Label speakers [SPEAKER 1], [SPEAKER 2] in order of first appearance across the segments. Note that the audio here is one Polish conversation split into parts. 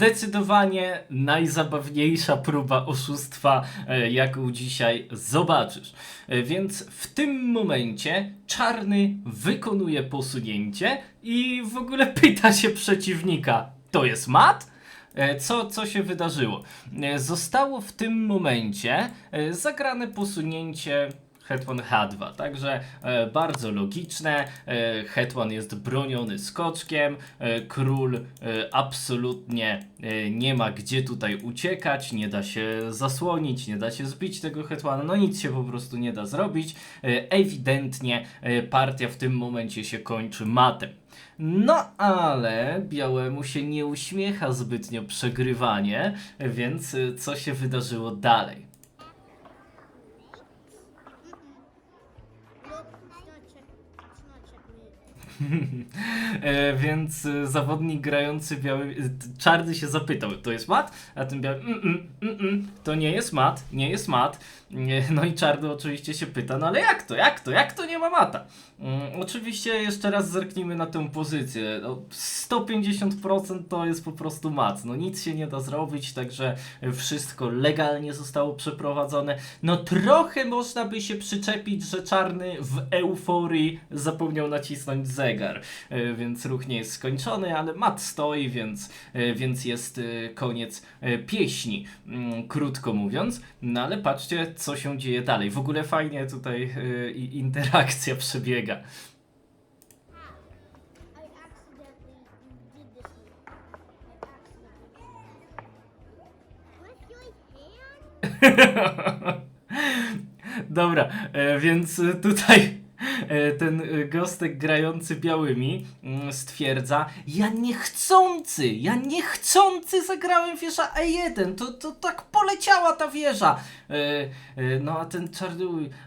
[SPEAKER 1] zdecydowanie najzabawniejsza próba oszustwa, e, jaką dzisiaj zobaczysz. E, Więc w tym momencie czarny wykonuje posunięcie i w ogóle pyta się przeciwnika: To jest mat? E, Co, co się wydarzyło? Zostało w tym momencie zagrane posunięcie Hetman H2, także e, bardzo logiczne. E, Hetman jest broniony skoczkiem, e, król absolutnie nie ma gdzie tutaj uciekać, nie da się zasłonić, nie da się zbić tego Hetmana, no nic się po prostu nie da zrobić. Ewidentnie partia w tym momencie się kończy matem. No ale białemu się nie uśmiecha zbytnio przegrywanie, więc co się wydarzyło dalej? E, więc e, zawodnik grający biały, e, czarny się zapytał, to jest mat? A ten biały, mm, mm, mm, mm, to nie jest mat, nie jest mat. No i czarny oczywiście się pyta, no ale jak to, jak to, jak to nie ma mata? Mm, oczywiście jeszcze raz zerknijmy na tę pozycję. No, 150% to jest po prostu mat, no nic się nie da zrobić, także wszystko legalnie zostało przeprowadzone. No trochę można by się przyczepić, że czarny w euforii zapomniał nacisnąć zegar, E, więc ruch nie jest skończony, ale mat stoi, więc, e, więc jest e, koniec pieśni, mm, krótko mówiąc. No ale patrzcie, co się dzieje dalej. W ogóle fajnie tutaj interakcja przebiega. Dobra, więc tutaj ten e, gostek grający białymi mm, stwierdza Ja niechcący, ja niechcący zagrałem wieża E1, to, to tak poleciała ta wieża. E, e, no a ten czarny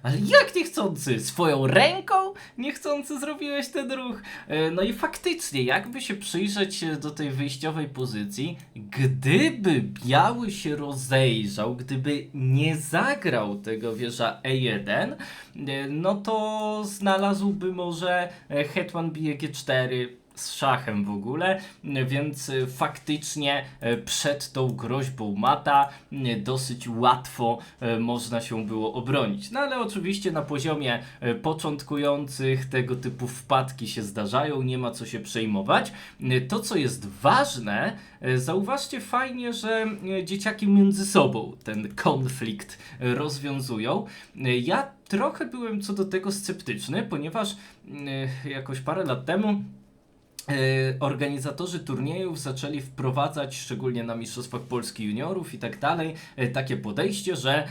[SPEAKER 1] ale jak niechcący? Swoją ręką niechcący zrobiłeś ten ruch. E, no i faktycznie, jakby się przyjrzeć e, do tej wyjściowej pozycji, gdyby biały się rozejrzał, gdyby nie zagrał tego wieża E1, e, no to znalazłby może e, Hetman bije G4 z szachem w ogóle, e, więc e, faktycznie przed tą groźbą mata dosyć łatwo można się było obronić. No ale oczywiście na poziomie początkujących tego typu wpadki się zdarzają, nie ma co się przejmować. To co jest ważne, zauważcie fajnie, że dzieciaki między sobą ten konflikt rozwiązują. Ja trochę byłem co do tego sceptyczny, ponieważ e, jakoś parę lat temu E, organizatorzy turniejów zaczęli wprowadzać, szczególnie na Mistrzostwach Polski Juniorów i tak dalej, e, takie podejście, że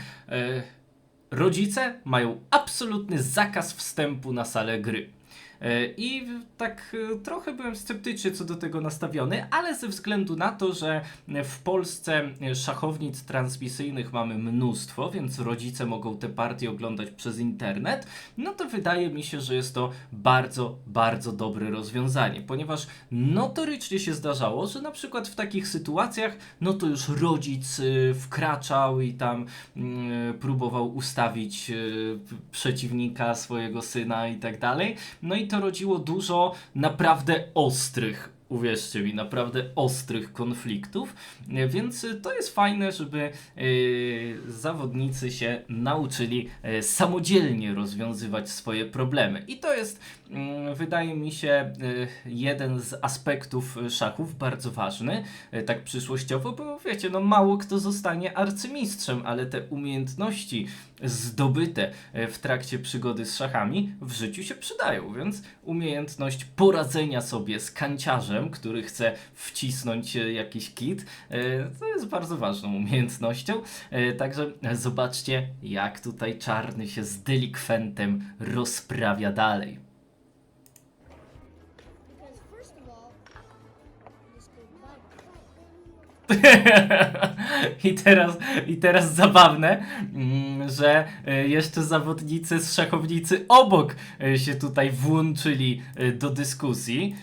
[SPEAKER 1] rodzice mają absolutny zakaz wstępu na salę gry. E, I tak e, trochę byłem sceptycznie co do tego nastawiony, ale ze względu na to, że w Polsce e, szachownic transmisyjnych mamy mnóstwo, więc rodzice mogą te partie oglądać przez internet, no to wydaje mi się, że jest to bardzo, bardzo dobre rozwiązanie, ponieważ notorycznie się zdarzało, że na przykład w takich sytuacjach, no to już rodzic y, wkraczał i tam y, próbował ustawić przeciwnika, swojego syna i tak dalej. No i to rodziło dużo naprawdę ostrych uwierzcie mi, naprawdę ostrych konfliktów, więc y, to jest fajne, żeby y, zawodnicy się nauczyli y, samodzielnie rozwiązywać swoje problemy. I to jest, mm, wydaje mi się, jeden z aspektów szachów bardzo ważny, tak przyszłościowo, bo wiecie, no mało kto zostanie arcymistrzem, ale te umiejętności zdobyte w trakcie przygody z szachami w życiu się przydają, więc umiejętność poradzenia sobie z kanciarzem, który chce wcisnąć e, jakiś kit, e, to jest bardzo ważną umiejętnością. E, Także zobaczcie, jak tutaj czarny się z delikwentem rozprawia dalej. I teraz, I teraz zabawne, mm, że e, jeszcze zawodnicy z szachownicy obok e, się tutaj włączyli e, do dyskusji,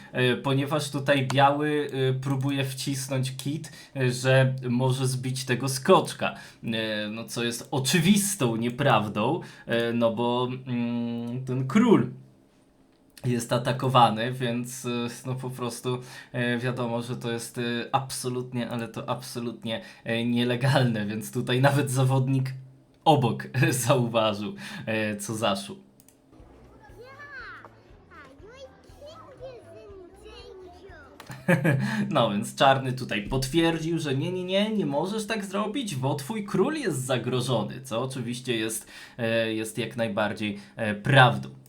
[SPEAKER 1] ponieważ tutaj biały próbuje wcisnąć kit, że może zbić tego skoczka. No co jest oczywistą nieprawdą, no bo mm, ten król jest atakowany, więc y, no po prostu e, wiadomo, że to jest y, absolutnie, ale to absolutnie nielegalne, więc tutaj nawet zawodnik obok zauważył, co zaszło. No więc czarny tutaj potwierdził, że nie, nie, nie, nie możesz tak zrobić, bo twój król jest zagrożony, co oczywiście jest, jest jak najbardziej prawdą.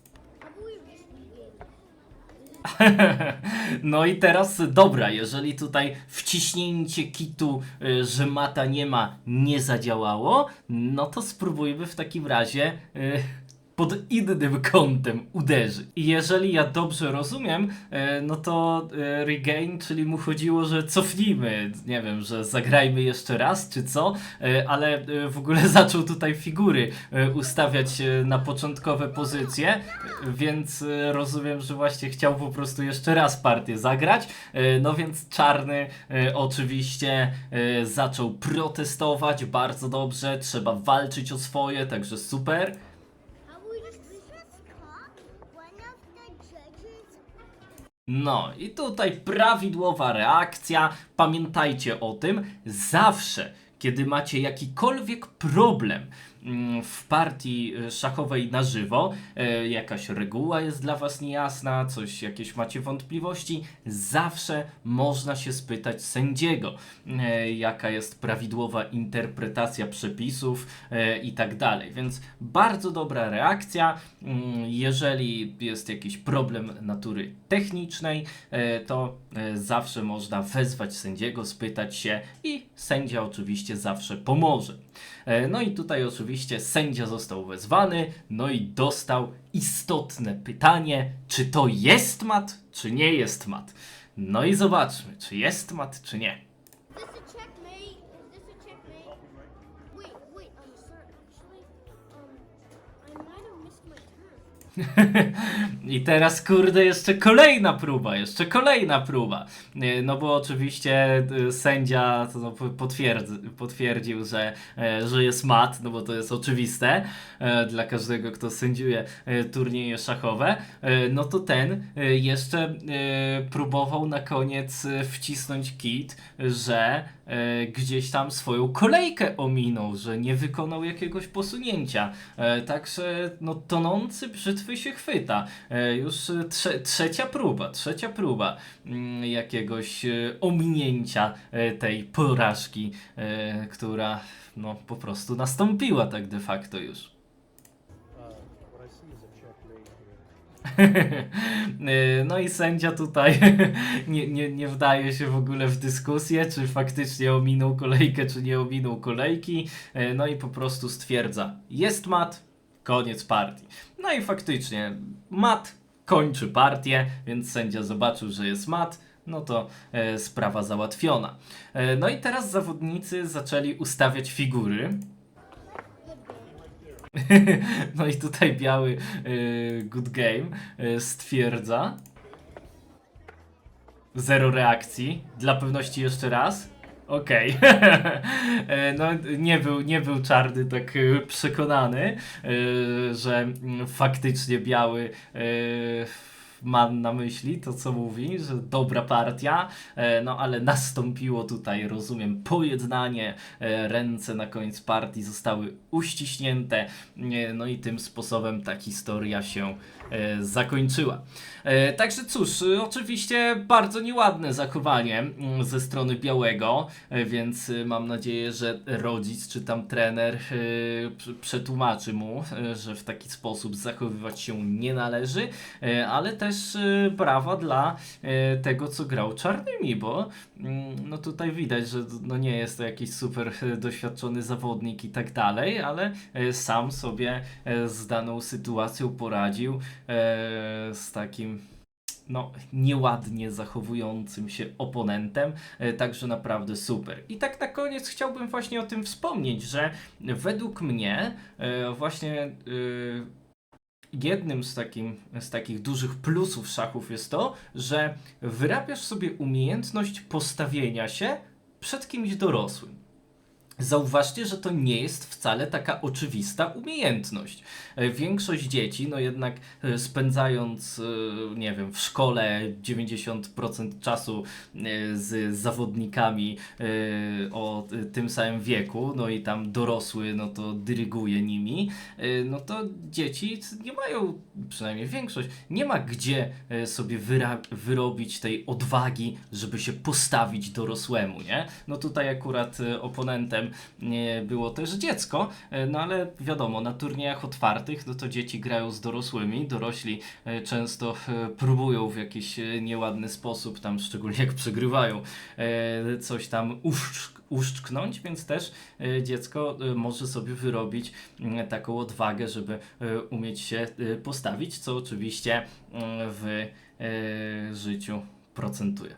[SPEAKER 1] No i teraz dobra, jeżeli tutaj wciśnięcie kitu, y, że mata nie ma, nie zadziałało, no to spróbujmy w takim razie y, pod innym kątem uderzyć. I jeżeli ja dobrze rozumiem, y, no to y, regain, czyli mu chodziło, że cofnijmy, nie wiem, że zagrajmy jeszcze raz, czy co, y, ale w ogóle zaczął tutaj figury ustawiać na początkowe pozycje, więc rozumiem, że właśnie chciał po prostu jeszcze raz partię zagrać. No więc czarny oczywiście zaczął protestować bardzo dobrze, trzeba walczyć o swoje, także super. No i tutaj prawidłowa reakcja. Pamiętajcie o tym, zawsze kiedy macie jakikolwiek problem w partii e, szachowej na żywo, e, jakaś reguła jest dla Was niejasna, coś, jakieś macie wątpliwości, zawsze można się spytać sędziego, e, jaka jest prawidłowa interpretacja przepisów i tak dalej. Więc bardzo dobra reakcja. Mm, Jeżeli jest jakiś problem natury technicznej, to zawsze można wezwać sędziego, spytać się i sędzia oczywiście zawsze pomoże. E, No i tutaj oczywiście sędzia został wezwany, no i dostał istotne pytanie, czy to jest mat, czy nie jest mat. No i zobaczmy, czy jest mat, czy nie.
[SPEAKER 2] I
[SPEAKER 1] teraz, kurde, jeszcze kolejna próba, jeszcze kolejna próba. E, No bo oczywiście e, sędzia no, po- potwierdzy, potwierdził, że, e, że jest mat, no bo to jest oczywiste dla każdego, kto sędziuje turnieje szachowe. No to ten jeszcze próbował na koniec wcisnąć kit, że gdzieś tam swoją kolejkę ominął, że nie wykonał jakiegoś posunięcia. Także no, tonący brzytwy się chwyta. E, Już e, trze trzecia próba, trzecia próba mm, jakiegoś e, ominięcia tej porażki, która no, po prostu nastąpiła tak de facto już. No i sędzia tutaj nie, nie, nie wdaje się w ogóle w dyskusję, czy faktycznie ominął kolejkę, czy nie ominął kolejki. No i po prostu stwierdza, jest mat, koniec partii. No i faktycznie mat kończy partię, więc sędzia zobaczył, że jest mat. No to e, sprawa załatwiona. E, no i teraz zawodnicy zaczęli ustawiać figury. No i tutaj biały y, Good Game y, stwierdza. Zero reakcji. Dla pewności jeszcze raz. Okej. E, no nie był, nie był czarny tak y, przekonany, y, że mm, faktycznie biały y, ma na myśli to, co mówi, że dobra partia, e, no ale nastąpiło tutaj, rozumiem, pojednanie, e, ręce na koniec partii zostały uściśnięte, e, no i tym sposobem ta historia się e, zakończyła. E, Także cóż, e, oczywiście bardzo nieładne zachowanie mm, ze strony białego, e, więc e, mam nadzieję, że rodzic czy tam trener e, prze- przetłumaczy mu, e, że w taki sposób zachowywać się nie należy, e, ale też e, brawa dla e, tego, co grał czarnymi, bo mm, no tutaj widać, że no nie jest to jakiś super e, doświadczony zawodnik i tak dalej, ale e, sam sobie e, z daną sytuacją poradził e, z takim no, nieładnie zachowującym się oponentem, e, także naprawdę super. I tak na koniec chciałbym właśnie o tym wspomnieć, że według mnie e, właśnie e, jednym z, takim, z takich dużych plusów szachów jest to, że wyrabiasz sobie umiejętność postawienia się przed kimś dorosłym. Zauważcie, że to nie jest wcale taka oczywista umiejętność. E, Większość dzieci, no jednak e, spędzając, e, nie wiem, w szkole 90% czasu z zawodnikami o tym samym wieku, no i tam dorosły, no to dyryguje nimi, no to dzieci nie mają, przynajmniej większość, nie ma gdzie sobie wyrobić tej odwagi, żeby się postawić dorosłemu, nie? No tutaj akurat oponentem nie było też dziecko, e, no ale wiadomo, na turniejach otwartych, no to dzieci grają z dorosłymi, dorośli e, często e, próbują w jakiś e, nieładny sposób, tam szczególnie jak przegrywają, e, coś tam uszczk uszczknąć, więc też e, dziecko e, może sobie wyrobić taką odwagę, żeby e, umieć się e, postawić, co oczywiście w e, życiu procentuje.